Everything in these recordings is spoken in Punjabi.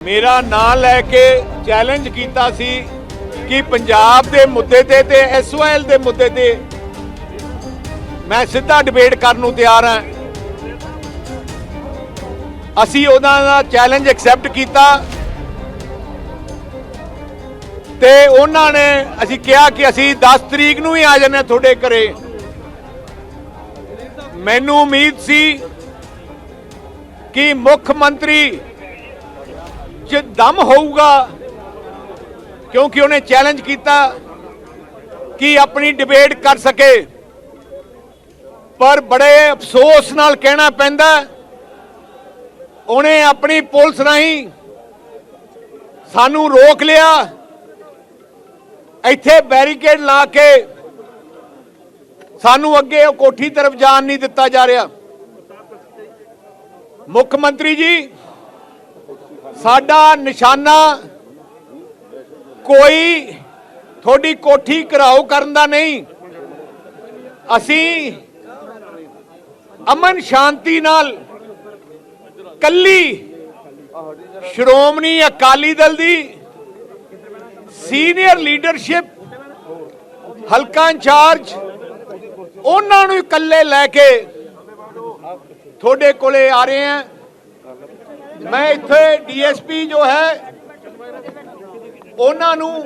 ਮੇਰਾ ਨਾਂ ਲੈ ਕੇ ਚੈਲੰਜ ਕੀਤਾ ਸੀ ਕਿ ਪੰਜਾਬ ਦੇ ਮੁੱਦੇ ਤੇ ਤੇ ਐਸਓਐਲ ਦੇ ਮੁੱਦੇ ਤੇ ਮੈਂ ਸਿੱਧਾ ਡਿਬੇਟ ਕਰਨ ਨੂੰ ਤਿਆਰ ਹਾਂ। ਅਸੀਂ ਉਹਨਾਂ ਦਾ ਚੈਲੰਜ ਐਕਸੈਪਟ ਕੀਤਾ ਤੇ ਉਹਨਾਂ ਨੇ ਅਸੀਂ ਕਿਹਾ ਕਿ ਅਸੀਂ 10 ਤਰੀਕ ਨੂੰ ਹੀ ਆ ਜਾਂਦੇ ਹਾਂ ਤੁਹਾਡੇ ਘਰੇ। ਮੈਨੂੰ ਉਮੀਦ ਸੀ ਕਿ ਮੁੱਖ ਮੰਤਰੀ ਚ ਦਮ ਹੋਊਗਾ, ਕਿਉਂਕਿ ਉਹਨੇ ਚੈਲੰਜ ਕੀਤਾ ਕਿ ਆਪਣੀ ਡਿਬੇਟ ਕਰ ਸਕੇ। ਪਰ ਬੜੇ ਅਫਸੋਸ ਨਾਲ ਕਹਿਣਾ ਪੈਂਦਾ, ਉਹਨੇ ਆਪਣੀ ਪੁਲਿਸ ਰਾਹੀਂ ਸਾਨੂੰ ਰੋਕ ਲਿਆ। ਇੱਥੇ ਬੈਰੀਕੇਡ ਲਾ ਕੇ ਸਾਨੂੰ ਅੱਗੇ ਉਹ ਕੋਠੀ ਤਰਫ ਜਾਣ ਨਹੀਂ ਦਿੱਤਾ ਜਾ ਰਿਹਾ। ਮੁੱਖ ਮੰਤਰੀ ਜੀ ਸਾਡਾ ਨਿਸ਼ਾਨਾ ਕੋਈ ਤੁਹਾਡੀ ਕੋਠੀ ਘਰਾਓ ਕਰਨ ਦਾ ਨਹੀਂ। ਅਸੀਂ ਅਮਨ ਸ਼ਾਂਤੀ ਨਾਲ ਕੱਲੀ ਸ਼੍ਰੋਮਣੀ ਅਕਾਲੀ ਦਲ ਦੀ ਸੀਨੀਅਰ ਲੀਡਰਸ਼ਿਪ ਹਲਕਾ ਇੰਚਾਰਜ ਉਹਨਾਂ ਨੂੰ ਇਕੱਲੇ ਲੈ ਕੇ ਤੁਹਾਡੇ ਕੋਲੇ ਆ ਰਹੇ ਹਾਂ। ਮੈਂ ਇੱਥੇ ਡੀਐਸਪੀ ਜੋ ਹੈ, ਉਹਨਾਂ ਨੂੰ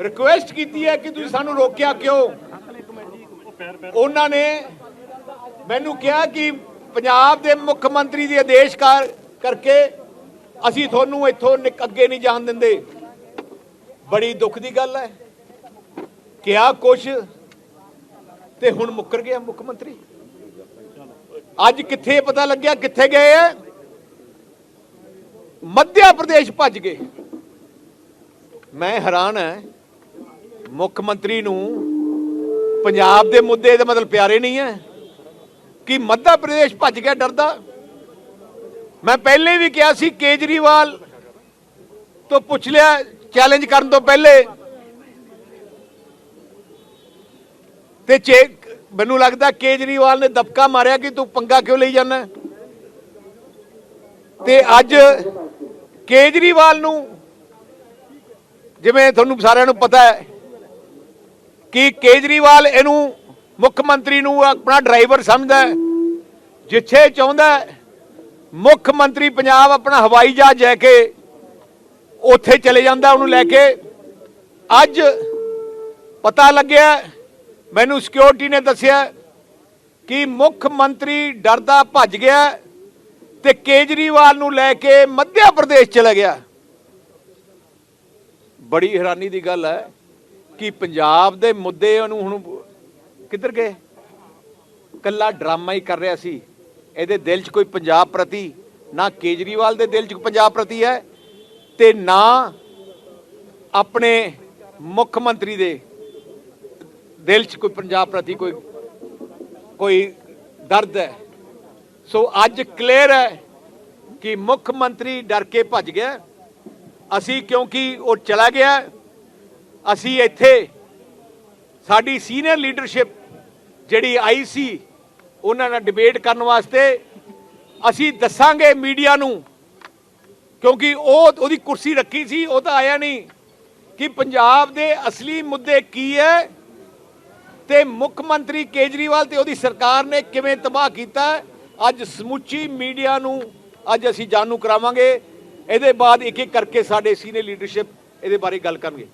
ਰਿਕੁਐਸਟ ਕੀਤੀ ਹੈ ਕਿ ਤੁਸੀਂ ਸਾਨੂੰ ਰੋਕਿਆ ਕਿਉਂ? ਉਹਨਾਂ ਨੇ ਮੈਨੂੰ ਕਿਹਾ ਕਿ ਪੰਜਾਬ ਦੇ ਮੁੱਖ ਮੰਤਰੀ ਦੇ ਆਦੇਸ਼ ਕਰਕੇ ਅਸੀਂ ਤੁਹਾਨੂੰ ਇੱਥੋਂ ਨਿਕ- ਅੱਗੇ ਨਹੀਂ ਜਾਣ ਦਿੰਦੇ। ਬੜੀ ਦੁੱਖ ਦੀ ਗੱਲ ਹੈ। ਕਿਹਾ ਕੁਛ ਤੇ ਹੁਣ ਮੁੱਕਰ ਗਿਆ ਮੁੱਖ ਮੰਤਰੀ। ਅੱਜ ਕਿੱਥੇ ਪਤਾ ਲੱਗਿਆ ਕਿੱਥੇ ਗਏ ਹੈ? ਮੱਧਿਆ ਪ੍ਰਦੇਸ਼ ਭੱਜ ਗਏ। ਮੈਂ ਹੈਰਾਨ ਹਾਂ, ਮੁੱਖ ਮੰਤਰੀ ਨੂੰ ਪੰਜਾਬ ਦੇ ਮੁੱਦੇ ਦਾ ਮਤਲਬ ਪਿਆਰੇ ਨਹੀਂ ਹੈ, ਕਿ ਮੱਧਿਆ ਪ੍ਰਦੇਸ਼ ਭੱਜ ਗਿਆ ਡਰਦਾ। ਮੈਂ ਪਹਿਲੇ ਵੀ ਕਿਹਾ ਸੀ, ਕੇਜਰੀਵਾਲ ਤੋਂ ਪੁੱਛ ਲਿਆ ਚੈਲੰਜ ਕਰਨ ਤੋਂ ਪਹਿਲੇ। ਤੇ ਚੇ, ਮੈਨੂੰ ਲੱਗਦਾ ਕੇਜਰੀਵਾਲ ਨੇ ਦਬਕਾ ਮਾਰਿਆ ਕਿ ਤੂੰ ਪੰਗਾ ਕਿਉਂ ਲਈ ਜਾਂਦਾ? ਤੇ ਅੱਜ ਕੇਜਰੀਵਾਲ ਨੂੰ ਜਿਵੇਂ ਤੁਹਾਨੂੰ ਸਾਰਿਆਂ ਨੂੰ ਪਤਾ ਹੈ ਕਿ ਕੇਜਰੀਵਾਲ ਇਹਨੂੰ ਮੁੱਖ ਮੰਤਰੀ ਨੂੰ ਆਪਣਾ ਡਰਾਈਵਰ ਸਮਝਦਾ ਹੈ, ਜਿੱਥੇ ਚਾਹੁੰਦਾ ਮੁੱਖ ਮੰਤਰੀ ਪੰਜਾਬ ਆਪਣਾ ਹਵਾਈ ਜਹਾਜ਼ ਲੈ ਕੇ ਉੱਥੇ ਚਲੇ ਜਾਂਦਾ, ਉਹਨੂੰ ਲੈ ਕੇ। ਅੱਜ ਪਤਾ ਲੱਗਿਆ, ਮੈਨੂੰ ਸਿਕਿਉਰਿਟੀ ਨੇ ਦੱਸਿਆ ਕਿ ਮੁੱਖ ਮੰਤਰੀ ਡਰਦਾ ਭੱਜ ਗਿਆ। ਤੇ ਕੇਜਰੀਵਾਲ ਨੂੰ ਲੈ ਕੇ ਮੱਧਿਆ ਪ੍ਰਦੇਸ਼ ਚਲਾ ਗਿਆ। ਬੜੀ ਹੈਰਾਨੀ ਦੀ ਗੱਲ ਹੈ ਕਿ ਪੰਜਾਬ ਦੇ ਮੁੱਦੇ ਉਹਨੂੰ ਹੁਣ ਕਿੱਧਰ ਗਏ? ਕੱਲਾ ਡਰਾਮਾ ਹੀ ਕਰ ਰਿਹਾ ਸੀ। ਇਹਦੇ ਦਿਲ 'ਚ ਕੋਈ ਪੰਜਾਬ ਪ੍ਰਤੀ, ਨਾ ਕੇਜਰੀਵਾਲ ਦੇ ਦਿਲ 'ਚ ਪੰਜਾਬ ਪ੍ਰਤੀ ਹੈ ਤੇ ਨਾ ਆਪਣੇ ਮੁੱਖ ਮੰਤਰੀ ਦੇ ਦਿਲ 'ਚ ਕੋਈ ਪੰਜਾਬ ਪ੍ਰਤੀ ਕੋਈ ਕੋਈ ਦਰਦ ਹੈ। ਸੋ ਅੱਜ ਕਲੀਅਰ ਹੈ ਕਿ ਮੁੱਖ ਮੰਤਰੀ ਡਰ ਕੇ ਭੱਜ ਗਿਆ। ਅਸੀਂ ਕਿਉਂਕਿ ਉਹ ਚਲਾ ਗਿਆ, ਅਸੀਂ ਇੱਥੇ ਸਾਡੀ ਸੀਨੀਅਰ ਲੀਡਰਸ਼ਿਪ ਜਿਹੜੀ ਆਈ ਸੀ, ਉਹਨਾਂ ਨਾਲ ਡਿਬੇਟ ਕਰਨ ਵਾਸਤੇ ਅਸੀਂ ਦੱਸਾਂਗੇ ਮੀਡੀਆ ਨੂੰ, ਕਿਉਂਕਿ ਉਹ ਉਹਦੀ ਕੁਰਸੀ ਰੱਖੀ ਸੀ, ਉਹ ਤਾਂ ਆਇਆ ਨਹੀਂ ਕਿ ਪੰਜਾਬ ਦੇ ਅਸਲੀ ਮੁੱਦੇ ਕੀ ਹੈ ਤੇ ਮੁੱਖ ਮੰਤਰੀ ਕੇਜਰੀਵਾਲ ਤੇ ਉਹਦੀ ਸਰਕਾਰ ਨੇ ਕਿਵੇਂ ਤਬਾਹ ਕੀਤਾ। ਅੱਜ ਸਮੁੱਚੀ ਮੀਡੀਆ ਨੂੰ ਅੱਜ ਅਸੀਂ ਜਾਣੂ ਕਰਾਵਾਂਗੇ। ਇਹਦੇ ਬਾਅਦ ਇੱਕ ਇੱਕ ਕਰਕੇ ਸਾਡੇ ਸੀਨੀਅਰ ਲੀਡਰਸ਼ਿਪ ਇਹਦੇ ਬਾਰੇ ਗੱਲ ਕਰਨਗੇ।